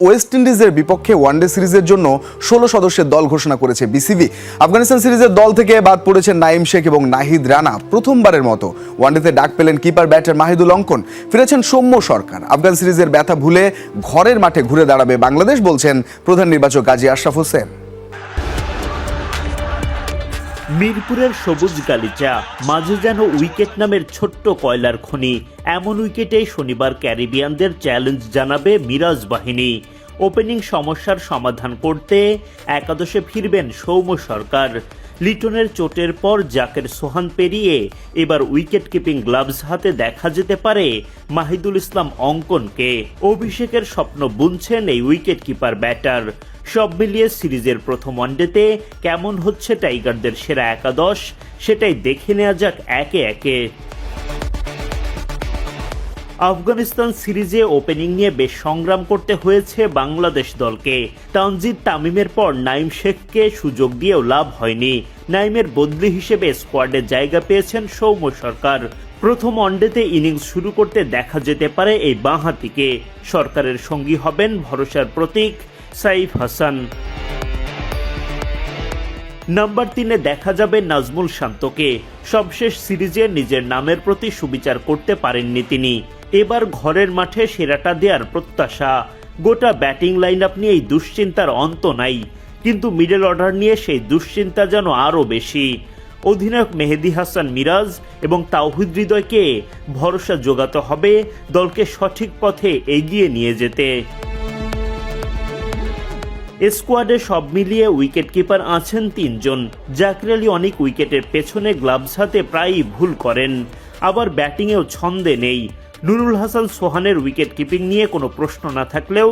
West ইন্ডিজের বিপক্ষে one day সিরিজের জন্য ষোলো সদস্যের দল ঘোষণা করেছে বিসিবি আফগানিস্তান সিরিজের দল থেকে বাদ পড়েছে নাইম শেখ এবং নাহিদ রানা, প্রথমবারের মতো। ওয়ানডেতে ডাক পেলেন কিপার ব্যাটার মাহিদুল অঙ্কন। ফিরেছেন সৌম্য সরকার। আফগান সিরিজের ব্যথা ভুলে ঘরের মাঠে ঘুরে দাঁড়াবে বাংলাদেশ, বলছেন প্রধান নির্বাচক গাজী আশরাফ হোসেন। মিরপুরের সবুজ গালিচা, মাঝে যেন উইকেট নামের ছোট্ট কয়লার খনি। এমন উইকেটে শনিবার ক্যারিবিয়ানদের চ্যালেঞ্জ জানাবে মিরাজ বাহিনী। ওপেনিং সমস্যার সমাধান করতে একাদশে ফিরবেন সৌম্য সরকার। লিটনের চোটের পর জাকের সোহান পেরিয়ে এবার উইকেট কিপিং গ্লাভস হাতে দেখা যেতে পারে মাহিদুল ইসলাম অঙ্কনকে। অভিষেকের স্বপ্ন বুনছেন এই উইকেট কিপার ব্যাটার। সব মিলিয়ে সিরিজের প্রথম ওয়ানডেতে কেমন হচ্ছে টাইগারদের সেরা একাদশ, সেটাই দেখে নেওয়া যাক একে একে। আফগানিস্তান সিরিজে ওপেনিং নিয়ে বেশ সংগ্রাম করতে হয়েছে বাংলাদেশ দলকে। তানজিদ তামিমের পর নাইম শেখকে সুযোগ দিয়েও লাভ হয়নি। নাইমের বদলি হিসেবে স্কোয়াডে জায়গা পেয়েছেন সৌম্য সরকার। প্রথম ওয়ানডেতে ইনিংস শুরু করতে দেখা যেতে পারে এই বাঁহাতিকে। সরকারের সঙ্গী হবেন ভরসার প্রতীক সাইফ হাসান। নাম্বার তিনে দেখা যাবে নাজমুল শান্তকে। সবশেষ সিরিজে নিজের নামের প্রতি সুবিচার করতে পারেননি তিনি। এবার ঘরের মাঠে সেরাটা দেওয়ার প্রত্যাশা। গোটা ব্যাটিং লাইন আপ নিয়ে এই দুশ্চিন্তার অন্ত নাই, কিন্তু মিডল অর্ডার নিয়ে সেই দুশ্চিন্তা যেন আরও বেশি। অধিনায়ক মেহেদি হাসান মিরাজ এবং তাওহিদ হৃদয়কে ভরসা যোগাতে হবে দলকে সঠিক পথে এগিয়ে নিয়ে যেতে। স্কোয়াডে সব মিলিয়ে উইকেট কিপার আছেন তিনজন। জাকির অনেক উইকেটের পেছনে গ্লাভস হাতে প্রায়ই ভুল করেন। আবার ব্যাটিংয়েও ছন্দে নেই। নুরুল হাসান সোহানের উইকেট কিপিং নিয়ে কোনো প্রশ্ন না থাকলেও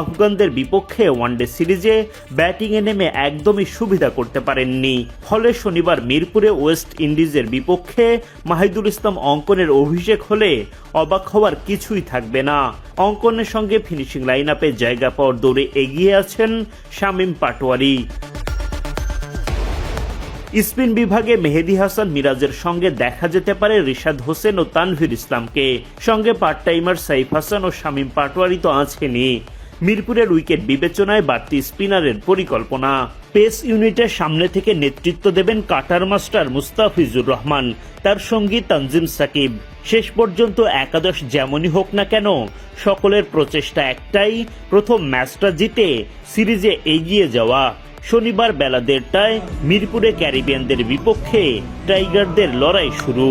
আফগানদের বিপক্ষে ওয়ানডে সিরিজে ব্যাটিংয়ে নেমে একদমই সুবিধা করতে পারেননি। ফলে শনিবার মিরপুরে ওয়েস্ট ইন্ডিজের বিপক্ষে মাহিদুল ইসলাম অঙ্কনের অভিষেক হলে অবাক হওয়ার কিছুই থাকবে না। অঙ্কনের সঙ্গে ফিনিশিং লাইন আপে জায়গা পাওয়ার দৌড়ে এগিয়ে আছেন শামীম পাটোয়ারি। স্পিন বিভাগে মেহেদি হাসান মিরাজের সঙ্গে দেখা যেতে পারে রিশাদ হোসেন ও তানভীর ইসলামকে। সঙ্গে পার্ট টাইমার সাইফ হাসান ও শামীম পাটোয়ারি তো আছেনই। মিরপুরের উইকেট বিবেচনায় বাড়তি স্পিনারের পরিকল্পনা। পেস ইউনিটের সামনে থেকে নেতৃত্ব দেবেন কাটার মাস্টার মুস্তাফিজুর রহমান, তার সঙ্গী তানজিম সাকিব। শেষ পর্যন্ত একাদশ যেমনই হোক না কেন, সকলের প্রচেষ্টা একটাই, প্রথম ম্যাচটা জিতে সিরিজে এগিয়ে যাওয়া। শনিবার বেলা দেড়টায় মিরপুরে ক্যারিবিয়ানদের বিপক্ষে টাইগারদের লড়াই শুরু।